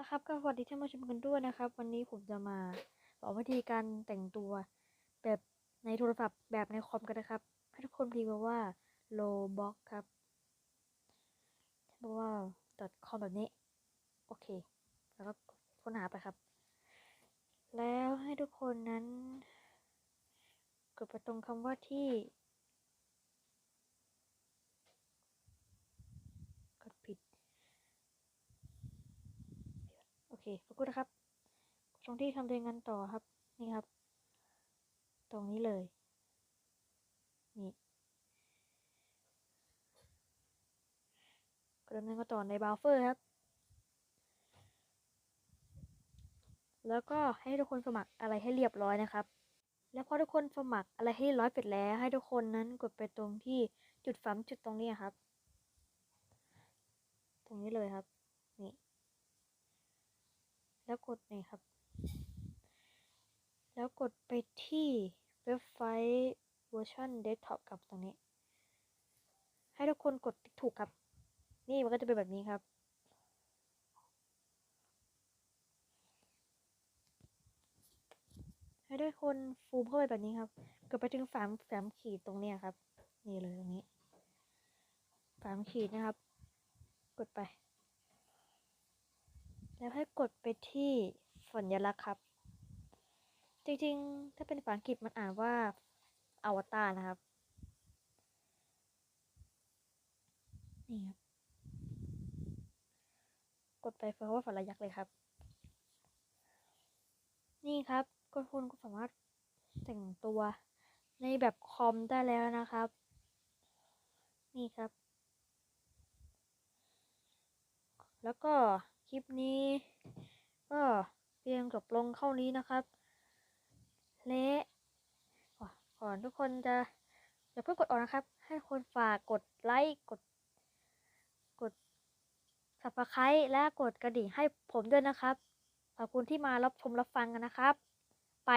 แล้วครับก็สวัสดีท่านผู้ชมกันด้วยนะครับ วันนี้ผมจะมาบอกวิธีการแต่งตัวแบบในโทรศัพท์แบบในคอมกันนะครับ ให้ทุกคนพิมพ์ว่า Roblox ครับเพราะว่า .com แบบนี้ โอเค แล้วก็ค้นหาไปครับ แล้วให้ทุกคนนั้นกดไปตรงคำว่าที่ กดผิด โอเค ขอบคุณนะครับตรงที่ทำเรียนกันต่อครับ นี่ครับ ตรงนี้เลย นี่ก็ดำเนินกันต่อในเบราว์เซอร์ครับ แล้วก็ให้ทุกคนสมัครอะไรให้เรียบร้อยนะครับ แล้วพอทุกคนสมัครอะไรให้ร้อยเสร็จแล้ว ให้ทุกคนนั้นกดไปตรงที่จุดฝังจุดตรงนี้ครับ ตรงนี้เลยครับ นี่ แล้วกดนี่ครับ แล้วกดไปที่เว็บไซต์เวอร์ชันเดสก์ท็อปกับตรงนี้ ให้ทุกคนกดถูกครับ นี่มันก็จะเป็นแบบนี้ครับให้ทุกคนฟูมเข้าไปแบบนี้ครับกดไปถึงสามสามขีดตรงเนี้ยครับ นี่เลยตรงนี้สามขีดนะครับ กดไป แล้วให้กดไปที่สัญลักษณ์ครับ จริงๆ ถ้าเป็นภาษาอังกฤษมันอ่านว่าอวตารนะครับ นี่ครับ กดไปเพราะว่าสัญลักษณ์เลยครับ นี่ครับก็คุณก็สามารถแต่งตัวในแบบคอมได้แล้วนะครับ นี่ครับ แล้วก็ คลิปนี้ ก็เพียงจบลงเข้านี้นะครับ และก่อนทุกคนจะอย่าเพิ่งกดออกนะครับ ให้คนฝากกดไลค์กด กดสับสไครต์และกดกระดิ่งให้ผมด้วยนะครับขอบคุณที่มารับชมรับฟังกันนะครับ ไป